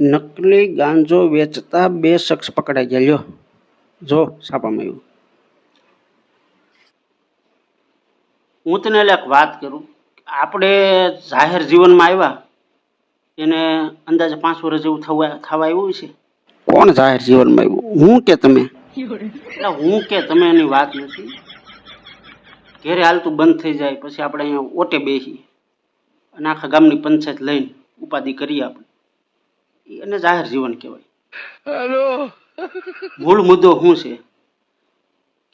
નકલી ગાંજો વેચતા બે શખ્સ પકડાઈ ગયા. લ્યો. જો, છાપામાં આવ્યું. હું તને એક વાત કરું. આપણે જાહેર જીવનમાં આવ્યા. એને અંદાજે પાંચ વર્ષ જેવું થવા થવા આવ્યું છે. કોણ જાહેર જીવનમાં આવ્યું? હું કે તમે? એટલે હું કે તમે એની વાત નથી. ઘેરે હાલતું બંધ થઈ જાય, પછી આપણે અહીંયા ઓટે બેસી અને આખા ગામની પંચાયત લઈને ઉપાધિ કરીએ આપણે. એને જાહેર જીવન કહેવાય. મૂળ મુદ્દો શું છે?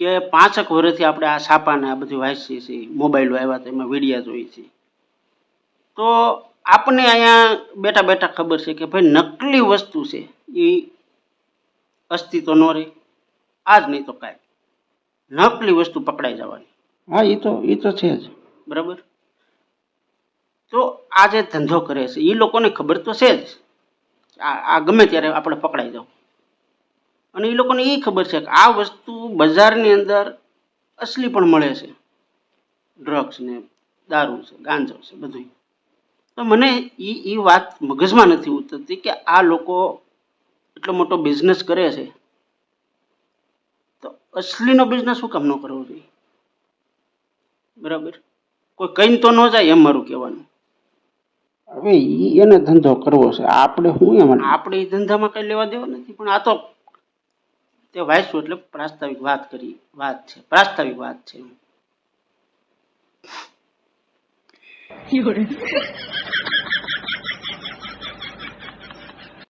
કે પાંચક વર્ષથી આપણે આ છાપાને આ બધું વાંચીએ છીએ મોબાઈલો આવ્યા તો એમાં વિડીયા જોઈએ છીએ તો આપણને અહીંયા બેઠા બેઠા ખબર છે કે ભાઈ નકલી વસ્તુ છે એ અસ્તિત્વ ન રહે. આજ નહીં તો કાંઈ. નકલી વસ્તુ પકડાઈ જવાની. હા એ તો એ તો છે જ. બરાબર? તો આ જે ધંધો કરે છે એ લોકોને ખબર તો છે જ. આ ગમે ત્યારે આપણે પકડાઈ જાવ અને એ લોકોને એ ખબર છે કે આ વસ્તુ બજારની અંદર અસલી પણ મળે છે. ડ્રગ્સ ને દારૂ છે, ગાંજો છે બધું તો મને એ એ વાત મગજમાં નથી ઉતરતી કે આ લોકો એટલો મોટો બિઝનેસ કરે છે. તો અસલીનો બિઝનેસ શું કામ ન કરવો જોઈએ? બરાબર? કોઈ કંઈ તો ન જાય એમ મારું કહેવાનું. હવે ઈ એને ધંધો કરવો છે. આપણે શું એમ આપણે એ ધંધામાં કઈ લેવા દેવા નથી પણ આ તો તે વાંચ્યું એટલે પ્રાસ્તાવિક વાત કરી વાત છે પ્રાસ્તાવિક વાત છે